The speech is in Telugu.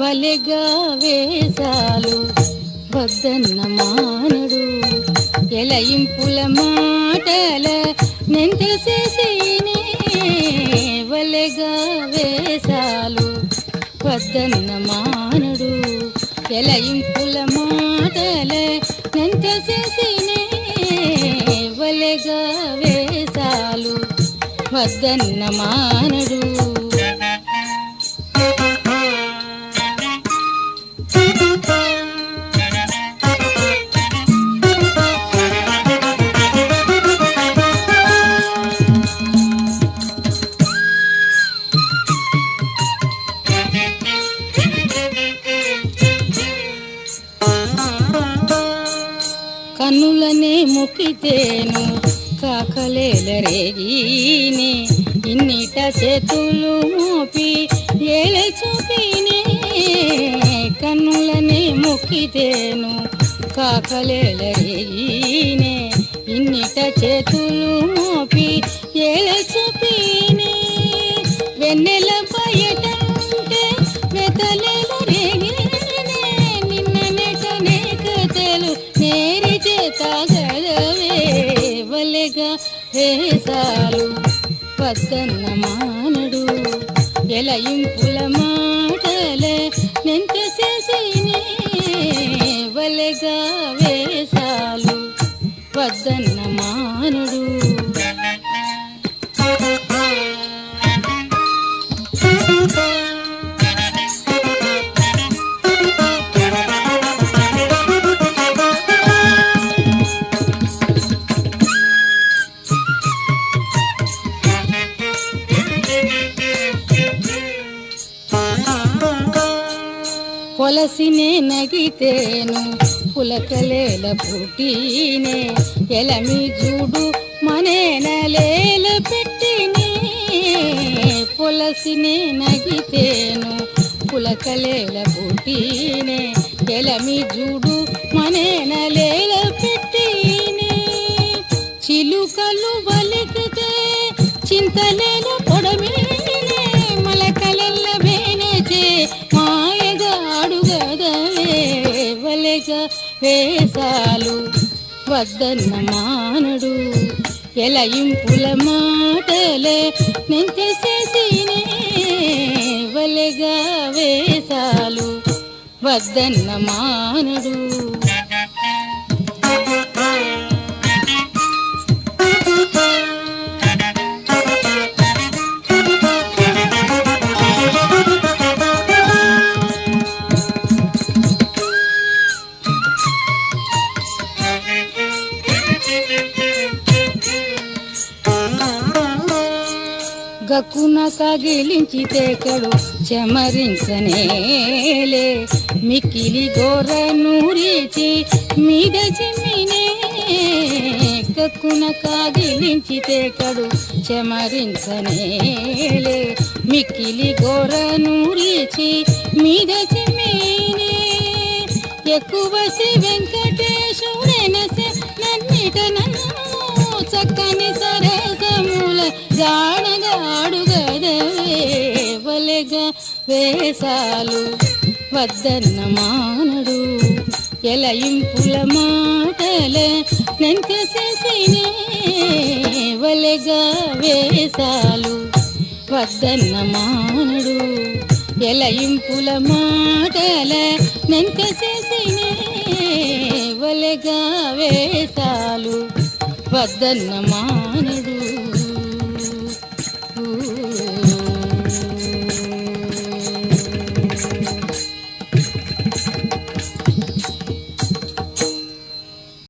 వలెగా వేసాలు వద్దన్న మానడు. ఎలయింపుల మాటల నింత వలెగా వేసాలు వద్దన్న మానడు. ఎలయింపుల మాటల నింత చేసినే వద్దన్న మానడు. కన్నులనే ముక్కితేను కాకలేల ఇన్నిట చేతులు మోపి ఏల చూపినే కన్నులని ముక్కితేను కాకలేదరేగిని ఇన్నిట చేతులు మోపి వద్దన్న మానడు ఎలయింపుల మాటలే నెంత చేసినే వలెగా వేసాలు వద్దన్న మానడు పొలసినే నగితేను పులకలేల పుట్టినే. ఎలమి చూడు మనేనలేల పెట్టినే. పొలసినే నగితేను పులకలేల పుట్టినే. ఎలమి చూడు మనేనలేల పెట్టినే. చిలుకలు వలికితే చింతలేల వద్దన్న మానడు. ఎలయింపుల మాటలే నెంత చేసినే వలెగా వేసాలు. వద్దన్న మానడు. పగకున కగిలించి తేకడు చెమరించనేలే. మిక్కిలి గోర నూరిచి మీద చిమ్మినే. గక్కున కాగిలించి తేకడు చెమరించనేలే. మిక్కిలి గోర నూరిచి మీద చిమ్మినే. ఎక్కువ శ్రీ వెంకటేశుడెనసే నన్నిట నన్ను చక్కని సరసముల జాడగాడుగదవే వేలెగా వేసాలు వద్దన్న మానడు. ఎలయింపుల మాటలే నెంకసేసినే వలెగా వేసాలు వద్దన్న మానడు. ఎలయింపుల మాటలే నెంకసేసినే వలెగా వేసాలు వద్దన్న మానడు.